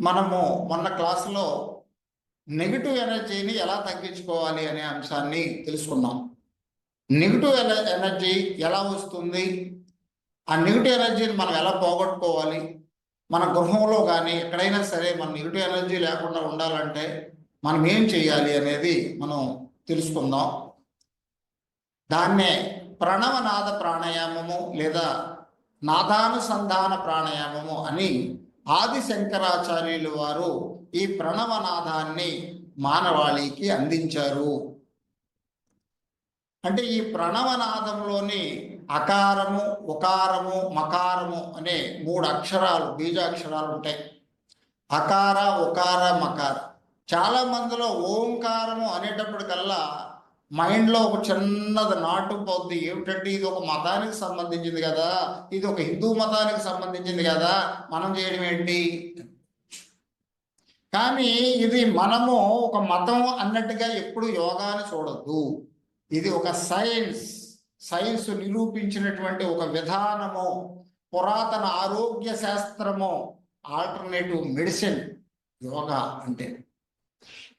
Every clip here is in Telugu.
మనము మొన్న క్లాసులో నెగిటివ్ ఎనర్జీని ఎలా తగ్గించుకోవాలి అనే అంశాన్ని తెలుసుకున్నాం. నెగిటివ్ ఎనర్జీ ఎలా వస్తుంది? ఆ నెగిటివ్ ఎనర్జీని మనం ఎలా పోగొట్టుకోవాలి? మన గృహంలో కానీ ఎక్కడైనా సరే మన నెగిటివ్ ఎనర్జీ లేకుండా ఉండాలంటే మనం ఏం చేయాలి అనేది మనం తెలుసుకుందాం. దాన్నే ప్రణవనాద ప్రాణాయామము లేదా నాదానుసంధాన ప్రాణాయామము అని ఆది శంకరాచార్యులు వారు ఈ ప్రణవనాదాన్ని మానవాళికి అందించారు. అంటే ఈ ప్రణవనాదంలోని అకారము ఉకారము మకారము అనే మూడు అక్షరాలు బీజాక్షరాలు ఉంటాయి. అకార ఉకార మకార. చాలా మందిలో ఓంకారము అనేటప్పటికల్లా మైండ్లో ఒక చిన్నది నాటుపోద్ది ఏమిటంటే ఇది ఒక మతానికి సంబంధించింది కదా. ఇది ఒక హిందూ మతానికి సంబంధించింది కదా. మనం చేయడం ఏంటి? కానీ ఇది మనము ఒక మతం అన్నట్టుగా ఎప్పుడు యోగాని చూడద్దు. ఇది ఒక సైన్స్ సైన్స్ నిరూపించినటువంటి ఒక విధానము. పురాతన ఆరోగ్య శాస్త్రము. ఆల్టర్నేటివ్ మెడిసిన్ యోగా అంటే.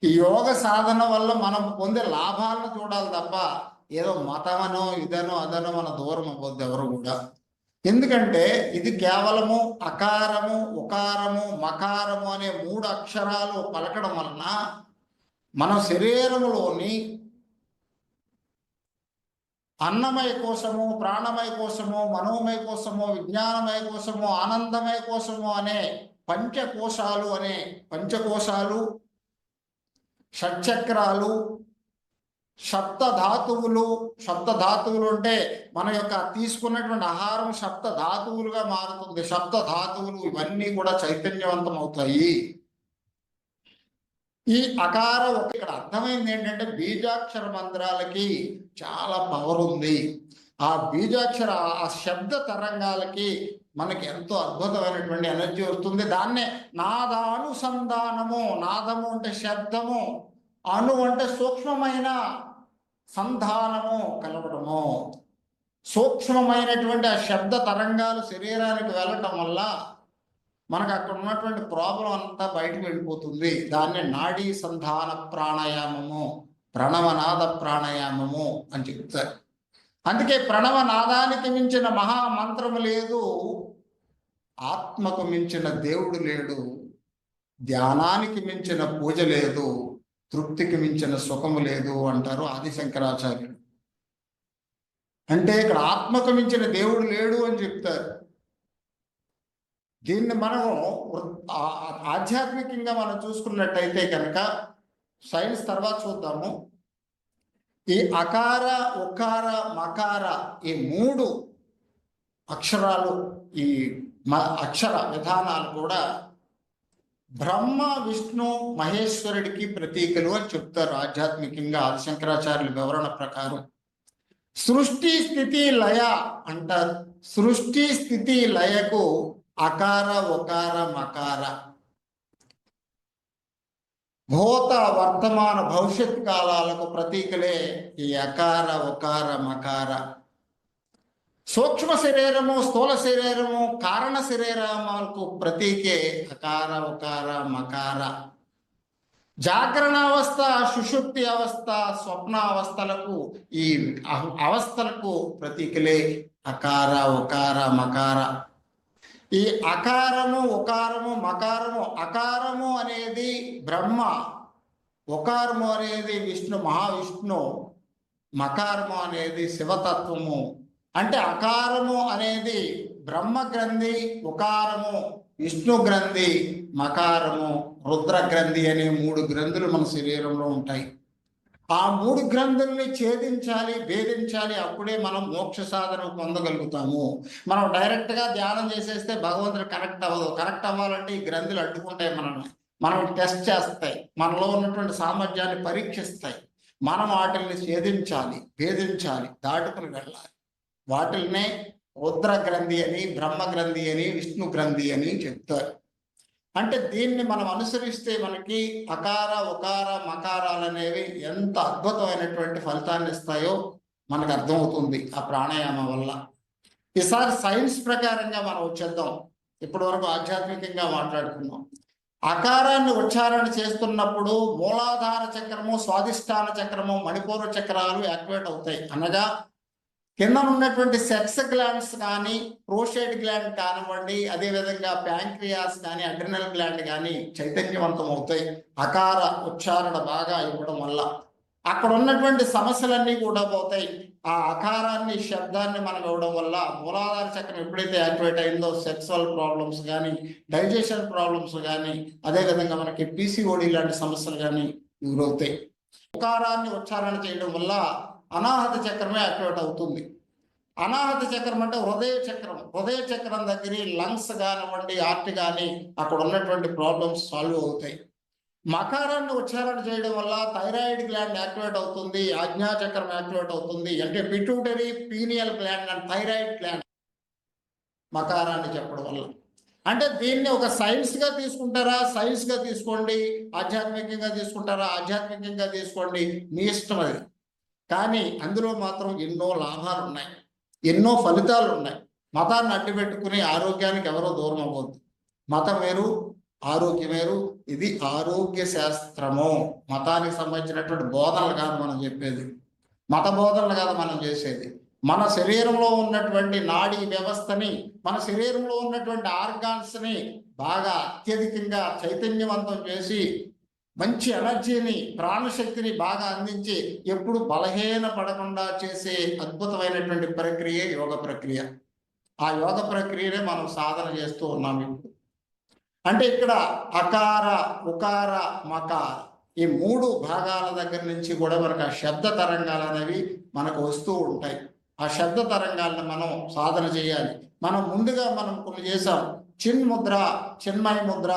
ఈ యోగ సాధన వల్ల మనం పొందే లాభాలను చూడాలి తప్ప ఏదో మతమనో ఇదనో అదనో మన దూరం అవ్వద్దు ఎవరు కూడా. ఎందుకంటే ఇది కేవలము అకారము ఉకారము మకారము అనే మూడు అక్షరాలు పలకడం వలన మన శరీరములోని అన్నమయ కోసము ప్రాణమయ కోసము మనోమయ కోసము విజ్ఞానమయ కోసము ఆనందమయ కోసము అనే పంచకోశాలు అనే పంచకోశాలు షట్చక్రాలు సప్తధాతువులు ధాతువులు అంటే మన యొక్క తీసుకున్నటువంటి ఆహారం సప్తధాతువులుగా మారుతుంది. సప్తధాతువులు ఇవన్నీ కూడా చైతన్యవంతం అవుతాయి ఈ అకార ఒక ఇక్కడ అర్థమైంది ఏంటంటే బీజాక్షర మంత్రాలకి చాలా పవర్ ఉంది. ఆ బీజాక్షర ఆ శబ్ద తరంగాలకి మనకి ఎంతో అద్భుతమైనటువంటి ఎనర్జీ వస్తుంది. దాన్నే నాదానుసంధానము నాదము అంటే శబ్దము. అణు అంటే సూక్ష్మమైన సంధానము కలపడము సూక్ష్మమైనటువంటి ఆ శబ్ద తరంగాలు శరీరానికి వెళ్ళటం వల్ల మనకు అక్కడ ఉన్నటువంటి ప్రాబ్లం అంతా బయటకు వెళ్ళిపోతుంది. దాన్ని నాడీ సంధాన ప్రాణాయామము ప్రణవనాద ప్రాణాయామము అని చెప్తారు. అందుకే ప్రణవనాదానికి మించిన మహామంత్రము లేదు ఆత్మకు మించిన దేవుడు లేడు ధ్యానానికి మించిన పూజ లేదు తృప్తికి మించిన సుఖము లేదు అంటారు ఆది శంకరాచార్యులు అంటే ఇక్కడ ఆత్మకు మించిన దేవుడు లేడు అని చెప్తారు. దీన్ని మనం ఆధ్యాత్మికంగా మనం చూసుకున్నట్టయితే కనుక సైన్స్ తర్వాత చూద్దాము. ఈ అకార ఉకార మకార ఈ మూడు అక్షరాలు ఈ అక్షర విధానాలు కూడా బ్రహ్మ విష్ణు మహేశ్వరుడికి ప్రతీకలు అని చెప్తారు ఆధ్యాత్మికంగా ఆదిశంకరాచార్యుల వివరణ ప్రకారం. సృష్టి స్థితి లయ అంటారు. సృష్టి స్థితి లయకు అకార ఒకార మకార. భూత వర్తమాన భవిష్యత్ కాలాలకు ప్రతీకలే ఈ అకార ఒకార మకార. సూక్ష్మ శరీరము స్థూల శరీరము కారణ శరీరములకు ప్రతీకే అకార ఉకార మకార. జాగరణావస్థ సుషుప్తి అవస్థ స్వప్న అవస్థలకు ఈ అవస్థలకు ప్రతీకలే అకార ఉకార మకార. ఈ అకారము ఉకారము మకారము అకారము అనేది బ్రహ్మ ఉకారము అనేది విష్ణు మహావిష్ణు మకారము అనేది శివతత్వము. అంటే అకారము అనేది బ్రహ్మ గ్రంథి ఉకారము విష్ణు గ్రంథి మకారము రుద్ర గ్రంథి అనే మూడు గ్రంథులు మన శరీరంలో ఉంటాయి. ఆ మూడు గ్రంథుల్ని ఛేదించాలి భేదించాలి అప్పుడే మనం మోక్ష సాధన పొందగలుగుతాము. మనం డైరెక్ట్గా ధ్యానం చేసేస్తే భగవంతుడు కనెక్ట్ అవ్వదు. కనెక్ట్ అవ్వాలంటే ఈ గ్రంథులు అడ్డుకుంటాయి మనల్ని. మనం టెస్ట్ చేస్తాయి. మనలో ఉన్నటువంటి సామర్థ్యాన్ని పరీక్షిస్తాయి. మనం వాటిల్ని ఛేదించాలి భేదించాలి దాటుకుని వెళ్ళాలి. వాటిల్నే రుద్ర గ్రంథి అని బ్రహ్మ గ్రంథి అని విష్ణు గ్రంథి అని చెప్తారు. అంటే దీన్ని మనం అనుసరిస్తే మనకి అకార ఉకార మకారాలు అనేవి ఎంత అద్భుతమైనటువంటి ఫలితాన్ని ఇస్తాయో మనకు అర్థమవుతుంది ఆ ప్రాణాయామం వల్ల. ఈసారి సైన్స్ ప్రకారంగా మనం వచ్చేద్దాం. ఇప్పటి వరకు ఆధ్యాత్మికంగా మాట్లాడుకున్నాం. అకారాన్ని ఉచ్చారణ చేస్తున్నప్పుడు మూలాధార చక్రము స్వాధిష్టాన చక్రము మణిపూర చక్రాలు యాక్టివేట్ అవుతాయి. అనగా కింద ఉన్నటువంటి సెక్స్ గ్లాండ్స్ కానీ ప్రోషేట్ గ్లాండ్ కానివ్వండి అదేవిధంగా ప్యాంక్రియాస్ కానీ అడ్రినల్ గ్లాండ్ కానీ చైతన్యవంతం అవుతాయి అకార ఉచ్చారణ బాగా ఇవ్వడం వల్ల అక్కడ ఉన్నటువంటి సమస్యలన్నీ కూడా పోతాయి. ఆ అకారాన్ని శబ్దాన్ని మనం ఇవ్వడం వల్ల మూలాధార చక్రం ఎప్పుడైతే యాక్టివేట్ అయిందో సెక్సువల్ ప్రాబ్లమ్స్ కానీ డైజెషన్ ప్రాబ్లమ్స్ కానీ అదేవిధంగా మనకి పీసీఓడి లాంటి సమస్యలు కానీ ఎదురవుతాయి. ఉకారాన్ని ఉచ్చారణ చేయడం వల్ల అనాహత చక్రమే యాక్టివేట్ అవుతుంది. అనాహత చక్రం అంటే హృదయ చక్రం. హృదయ చక్రం దగ్గర లంగ్స్ కానివ్వండి హార్ట్ కానీ అక్కడ ఉన్నటువంటి ప్రాబ్లమ్స్ సాల్వ్ అవుతాయి. మకారాన్ని ఉచ్చారణ చేయడం వల్ల థైరాయిడ్ గ్లాండ్ యాక్టివేట్ అవుతుంది ఆజ్ఞా చక్రం యాక్టివేట్ అవుతుంది. అంటే pituitary pineal gland and thyroid gland మకారాన్ని చెప్పడం వల్ల. అంటే దీన్ని ఒక సైన్స్గా తీసుకుంటారా? సైన్స్గా తీసుకోండి. ఆధ్యాత్మికంగా తీసుకుంటారా? ఆధ్యాత్మికంగా తీసుకోండి. మీ ఇష్టం అది. కానీ అందులో మాత్రం ఎన్నో లాభాలు ఉన్నాయి ఎన్నో ఫలితాలు ఉన్నాయి మతాన్ని అడ్డు పెట్టుకుని ఆరోగ్యానికి ఎవరో దూరం అవ్వద్దు. మతం వేరు ఆరోగ్యం వేరు ఇది ఆరోగ్య శాస్త్రము. మతానికి సంబంధించినటువంటి బోధనలు కాదు మనం చెప్పేది. మత బోధనలు కాదు మనం చేసేది. మన శరీరంలో ఉన్నటువంటి నాడీ వ్యవస్థని మన శరీరంలో ఉన్నటువంటి ఆర్గాన్స్ని బాగా అత్యధికంగా చైతన్యవంతం చేసి మంచి ఎనర్జీని ప్రాణశక్తిని బాగా అందించి ఎప్పుడు బలహీన పడకుండా చేసే అద్భుతమైనటువంటి ప్రక్రియ యోగ ప్రక్రియ. ఆ యోగ ప్రక్రియనే మనం సాధన చేస్తూ ఉన్నాం ఇప్పుడు. అంటే ఇక్కడ అకార ఉకార మకార ఈ మూడు భాగాల దగ్గర నుంచి కూడా మనకు ఆ శబ్ద తరంగాలు అనేవి మనకు వస్తూ ఉంటాయి. ఆ శబ్ద తరంగాలను మనం సాధన చేయాలి. మనం ముందుగా మనం కొన్ని చేసాం. చిన్ ముద్ర చిన్మయ ముద్ర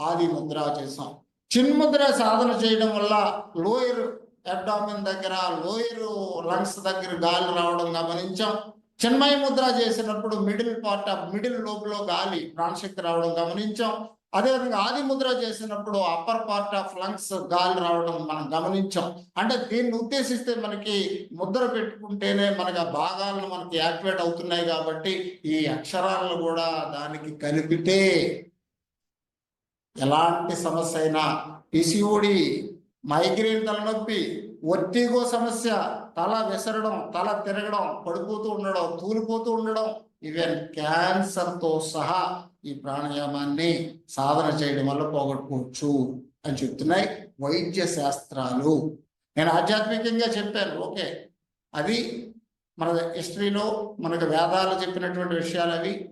ఆది ముద్ర చేసాం. చిన్ముద్ర సాధన చేయడం వల్ల లోయర్ అబ్డామిన్ దగ్గర లోయర్ లంగ్స్ దగ్గర గాలి రావడం గమనించాం. చిన్మయ ముద్ర చేసినప్పుడు మిడిల్ పార్ట్ ఆఫ్ మిడిల్ లోపులో గాలి ప్రాణశక్తి రావడం గమనించాం. అదేవిధంగా ఆది ముద్ర చేసినప్పుడు అప్పర్ పార్ట్ ఆఫ్ లంగ్స్ గాలి రావడం మనం గమనించాం. అంటే దీన్ని ఉద్దేశిస్తే మనకి ముద్ర పెట్టుకుంటేనే మనకి ఆ భాగాలను మనకి యాక్టివేట్ అవుతున్నాయి కాబట్టి ఈ అక్షరాలను కూడా దానికి కలిపితే ఎలాంటి సమస్య అయినా పిసిఓడి మైగ్రేన్ తలనొప్పి ఒత్తిగో సమస్య తల విసరడం తల తిరగడం పడిపోతూ ఉండడం తూలిపోతూ ఉండడం ఈవెన్ క్యాన్సర్తో సహా ఈ ప్రాణాయామాన్ని సాధన చేయడం వల్ల పోగొట్టుకోవచ్చు అని చెప్తున్నాయి వైద్య శాస్త్రాలు. నేను ఆధ్యాత్మికంగా చెప్పాను ఓకే. అది మన హిస్టరీలో మనకు వేదాలు చెప్పినటువంటి విషయాలు అవి.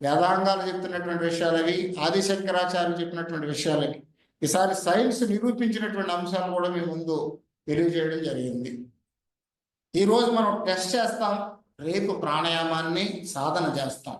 వేదాంగాలు చెప్తున్నటువంటి విషయాలు అవి ఆదిశంకరాచార్యులు చెప్పినటువంటి విషయాలు అవి ఈసారి సైన్స్ నిరూపించినటువంటి అంశాలు కూడా మీ ముందు తెలియజేయడం జరిగింది. ఈరోజు మనం టెస్ట్ చేస్తాం రేపు ప్రాణాయామాన్ని సాధన చేస్తాం.